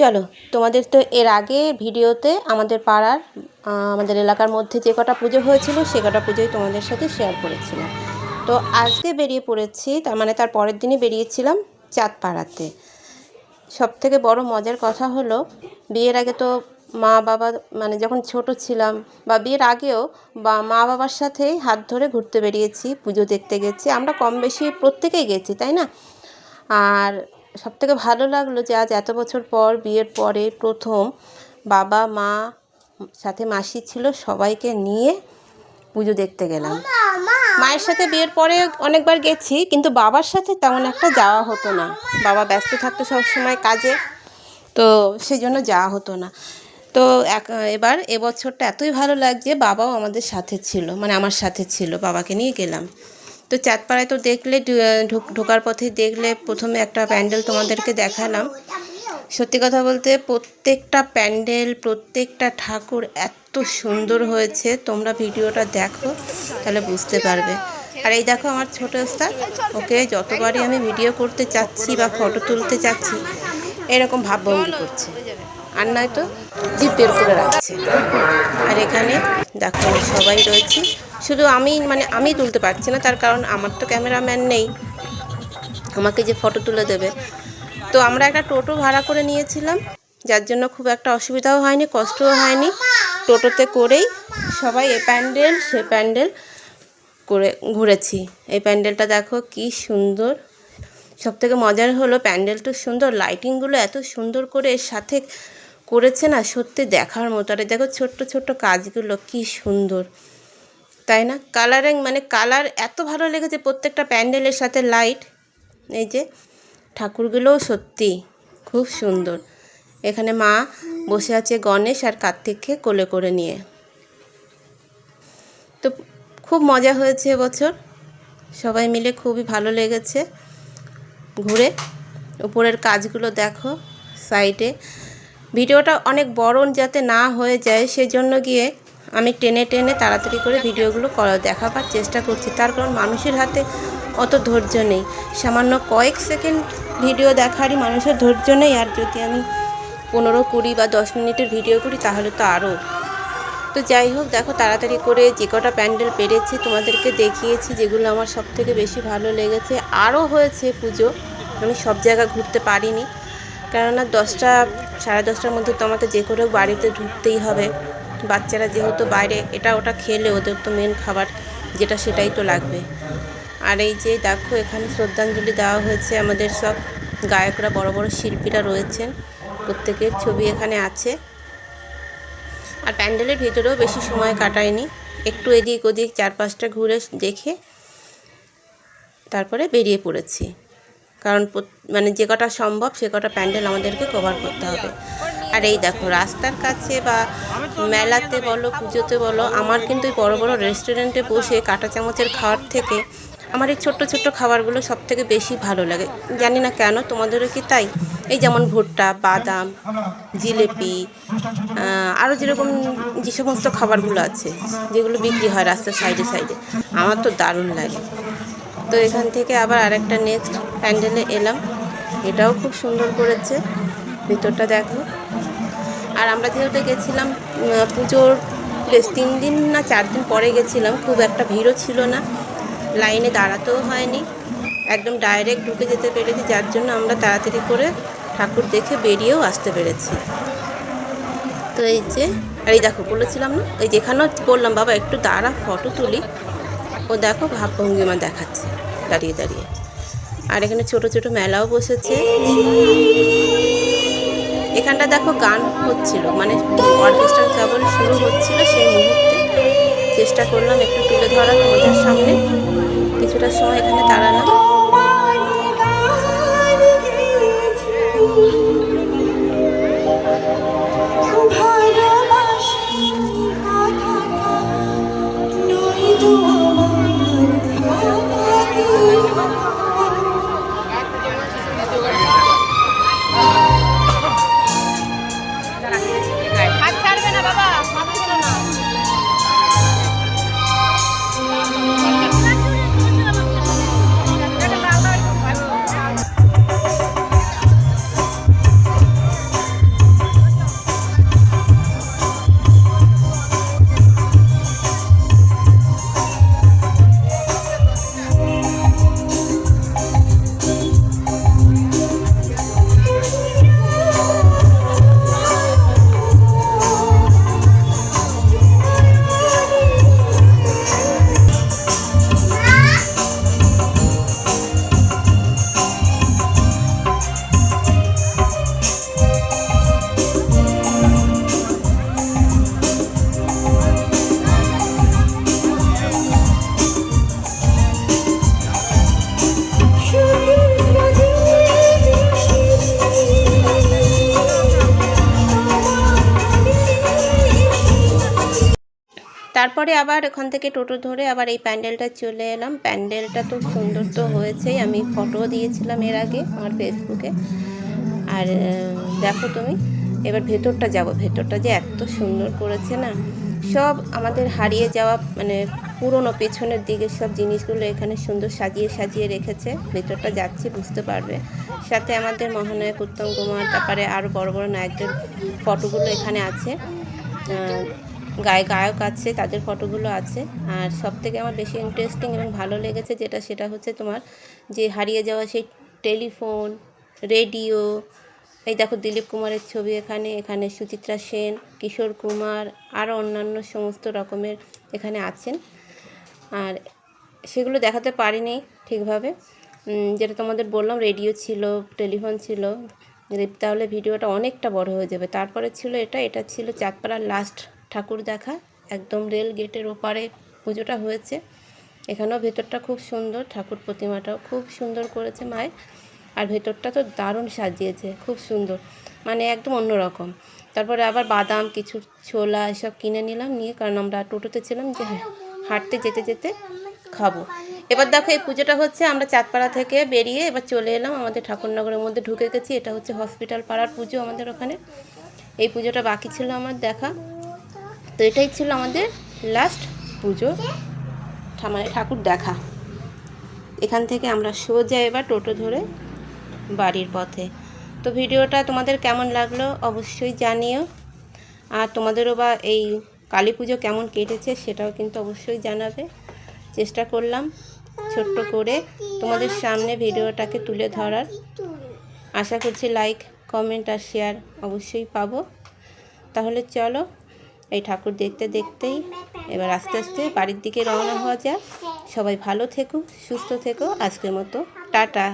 চলো, তোমাদের তো এর আগে ভিডিওতে আমাদের পাড়ার আমাদের এলাকার মধ্যে যে কটা পুজো হয়েছিল, সে কটা পুজোই তোমাদের সাথে শেয়ার করেছিলাম। তো আজকে বেরিয়ে পড়েছি, তার মানে তার পরের দিনই বেরিয়েছিলাম চাঁদপাড়াতে। সব থেকে বড় মজার কথা হলো, বিয়ের আগে তো মা বাবা মানে যখন ছোট ছিলাম, বা বিয়ের আগেও বা মা বাবার সাথেই হাত ধরে ঘুরতে বেরিয়েছি, পুজো দেখতে গেছি, আমরা কম বেশি প্রত্যেকেই গেছি, তাই না? আর সব থেকে ভালো লাগল যে আজ এত বছর পর, বিয়ের পরে প্রথম বাবা, মা, সাথে মাসি ছিল, সবাইকে নিয়ে পুজো দেখতে গেলাম। মায়ের সাথে বিয়ের পরে অনেকবার গেছি, কিন্তু বাবার সাথে তেমন একটা যাওয়া হতো না। বাবা ব্যস্ত থাকতো সব সময় কাজে, তো সেই জন্য যাওয়া হতো না। তো এক, এবার এবছরটা এতই ভালো লাগছে, বাবাও আমাদের সাথে ছিল মানে আমার সাথে ছিল, বাবাকে নিয়ে গেলাম। তো চাঁদপাড়ায় তো দেখলে ঢুক- ঢোকার পথে দেখলে প্রথমে একটা প্যান্ডেল তোমাদেরকে দেখালাম। সত্যি কথা বলতে প্রত্যেকটা প্যান্ডেল, প্রত্যেকটা ঠাকুর এত সুন্দর হয়েছে। তোমরা ভিডিওটা দেখো, তাহলে বুঝতে পারবে। আর এই দেখো আমার ছোট ওস্তাদ, ওকে যতবারই আমি ভিডিও করতে চাচ্ছি বা ফটো তুলতে চাচ্ছি, এরকম ভাবভঙ্গি করছে। আর নয়তো জিপ বের করে রাখছে। আর এখানে দেখো সবাই রয়েছে। শুধু আমি মানে আমি তুলতে পারছি না, তার কারণ আমার তো ক্যামেরাম্যান নেই। আমাকে যে ফটো তুলে দেবে। তো আমরা একটা টোটো ভাড়া করে নিয়েছিলাম, যার জন্য খুব একটা অসুবিধাও হয়নি, কষ্টও হয়নি। টোটোতে করেই সবাই এ প্যান্ডেল, সে প্যান্ডেল করে ঘুরেছি। এই প্যান্ডেলটা দেখো কি সুন্দর। সব থেকে মজার হলো প্যান্ডেলটা সুন্দর, লাইটিংগুলো এত সুন্দর করে এর সাথে করেছে না, সত্যি দেখার মতো। আর দেখো ছোট্ট ছোট্ট কাজগুলো, কি সুন্দর। তাই না? কালারিং মানে কালার এত ভালো লেগেছে প্রত্যেকটা প্যান্ডেলের সাথে লাইট এই যে ঠাকুরগুলোও সত্যি খুব সুন্দর। এখানে মা বসে আছে গণেশ আর কার্তিককে কোলে করে নিয়ে। তো খুব মজা হয়েছে এবছর সবাই মিলে খুবই ভালো লেগেছে। ঘুরে উপরের কাজগুলো দেখো সাইডে ভিডিওটা অনেক বড় যাতে না হয়ে যায়, সেজন্য গিয়ে আমি টেনে টেনে তাড়াতাড়ি করে ভিডিওগুলো করা, দেখাবার চেষ্টা করছি। তার কারণ মানুষের হাতে অত ধৈর্য নেই। সামান্য কয়েক সেকেন্ড ভিডিও দেখারই মানুষের ধৈর্য নেই। আর যদি আমি পনেরো কুড়ি বা দশ মিনিটের ভিডিও করি, তাহলে তো আরও। তো যাই হোক, দেখো তাড়াতাড়ি করে যে কটা প্যান্ডেল পেরেছি, তোমাদেরকে দেখিয়েছি যেগুলো আমার সব থেকে বেশি ভালো লেগেছে। আরও হয়েছে পুজো। আমি সব জায়গা ঘুরতে পারিনি। কেননা দশটা, সাড়ে দশটার মধ্যে তো আমাকে যে করে বাড়িতে ঢুকতেই হবে। বাচ্চারা যেহেতু বাইরে, এটা ওটা খেলে ওদের তো মেন খাবার, যেটা সেটাই তো লাগবে। আর এই যে দেখো, এখানে শ্রদ্ধাঞ্জলি দেওয়া হয়েছে আমাদের সব গায়করা, বড় বড় শিল্পীরা রয়েছেন, প্রত্যেকের ছবি এখানে আছে। আর প্যান্ডেলের ভিতরেও বেশি সময় কাটায়নি, একটু এদিক ওদিক চার পাঁচটা ঘুরে দেখে তারপরে বেরিয়ে পড়েছি। কারণ মানে যে কটা সম্ভব সে কটা প্যান্ডেল আমাদেরকে কভার করতে হবে। আর এই দেখো, রাস্তার কাছে বা মেলাতে বলো, পুজোতে বলো, আমার কিন্তু এই বড় বড় রেস্টুরেন্টে বসে কাঁটা চামচের খাওয়ার থেকে আমার এই ছোট্ট ছোট্ট খাবারগুলো সব থেকে বেশি ভালো লাগে। জানি না কেন, তোমাদেরও কি তাই? এই যেমন ভুট্টা, বাদাম, জিলেপি আরও যেরকম যে সমস্ত খাবারগুলো আছে, যেগুলো বিক্রি হয় রাস্তার সাইডে সাইডে আমার তো দারুণ লাগে। তো এখান থেকে আবার আরেকটা নেক্সট প্যান্ডেলে এলাম। এটাও খুব সুন্দর করেছে। ভিতরটা দেখো। আর আমরা যেহেতু গেছিলাম পুজোর বেশ তিন দিন না চার দিন পরে গেছিলাম, খুব একটা ভিড়ও ছিল না। লাইনে দাঁড়াতেও হয়নি। একদম ডাইরেক্ট ঢুকে যেতে পেরেছি, যার জন্য আমরা তাড়াতাড়ি করে ঠাকুর দেখে বেরিয়েও আসতে পেরেছি। তো এই যে, আর এই দেখো, বলেছিলাম না? ওই যেখানেও বললাম, বাবা একটু দাঁড়া, ফটো তুলি। ও দেখো ভাবভঙ্গিমা দেখাচ্ছে। দাঁড়িয়ে দাঁড়িয়ে। আর এখানে ছোট ছোট মেলাও বসেছে। এখানটা দেখো গান হচ্ছিল মানে অর্কেস্ট্রা কেবল শুরু হচ্ছিল সেই মুহূর্তে। চেষ্টা করলাম একটু তুলে ধরা তোমাদের সামনে। কিছুটা সময় এখানে দাঁড়ালাম। তারপরে আবার ওখান থেকে টোটো ধরে আবার এই প্যান্ডেলটা চলে এলাম। প্যান্ডেলটা তো সুন্দর তো হয়েছেই। আমি ফটো দিয়েছিলাম এর আগে আমার ফেসবুকে। আর দেখো তুমি, এবার ভেতরটা যাব। ভেতরটা যে এত সুন্দর করেছে না। সব আমাদের হারিয়ে যাওয়া মানে পুরনো পেছনের দিকে সব জিনিসগুলো এখানে সুন্দর সাজিয়ে সাজিয়ে রেখেছে। ভেতরটা যাচ্ছি, বুঝতে পারবে। সাথে আমাদের মহানায়ক উত্তম কুমার, তারপরে আরও বড় বড় নায়কদের ফটোগুলো এখানে আছে। গায়ে গায়ক আছে, তাদের ফটোগুলো আছে। আর সব থেকে আমার বেশি ইন্টারেস্টিং এবং ভালো লেগেছে যেটা, সেটা হচ্ছে তোমার যে হারিয়ে যাওয়া সেই টেলিফোন, রেডিও। এই দেখো দিলীপ কুমারের ছবি এখানে এখানে সুচিত্রা সেন, কিশোর কুমার আরও অন্যান্য সমস্ত রকমের এখানে আছেন। আর সেগুলো দেখাতে পারিনি ঠিকভাবে। যেটা তোমাদের বললাম, রেডিও ছিল, টেলিফোন ছিল। তাহলে ভিডিওটা অনেকটা বড় হয়ে যাবে। তারপরে ছিল এটা এটা ছিল চাঁদপাড়ার লাস্ট ঠাকুর দেখা একদম রেল গেটের ওপারে পুজোটা হয়েছে। এখানেও ভেতরটা খুব সুন্দর ঠাকুর প্রতিমাটাও খুব সুন্দর করেছে মায়ের। আর ভেতরটা তো দারুণ সাজিয়েছে খুব সুন্দর মানে একদম অন্যরকম। তারপরে আবার বাদাম কিছু ছোলা এসব কিনে নিলাম নিয়ে কারণ আমরা টোটোতে ছিলাম যে হ্যাঁ, হাঁটতে যেতে যেতে খাব। এবার দেখো এই পুজোটা হচ্ছে আমরা চাঁদপাড়া থেকে বেরিয়ে এবার চলে এলাম আমাদের ঠাকুরনগরের মধ্যে ঢুকে গেছি। এটা হচ্ছে হসপিটাল পাড়ার পুজো আমাদের ওখানে। এই পুজোটা বাকি ছিল আমার দেখা। তো এটাই ছিল আমাদের লাস্ট পুজো মানে ঠাকুর দেখা। এখান থেকে আমরা সোজা এবার টোটো ধরে বাড়ির পথে। তো ভিডিওটা তোমাদের কেমন লাগল অবশ্যই জানিও। আর তোমাদেরও বা এই কালী পুজো কেমন কেটেছে সেটাও কিন্তু অবশ্যই জানাবে। চেষ্টা করলাম ছোট্ট করে তোমাদের সামনে ভিডিওটাকে তুলে ধরার। আশা করছি লাইক কমেন্ট আর শেয়ার অবশ্যই পাবো। তাহলে চলো এই ঠাকুর দেখতে দেখতেই এবার আস্তে আস্তে বাড়ির দিকে রওনা হওয়া যাক। সবাই ভালো থেকো, সুস্থ থেকো। আজকের মতো টাটা।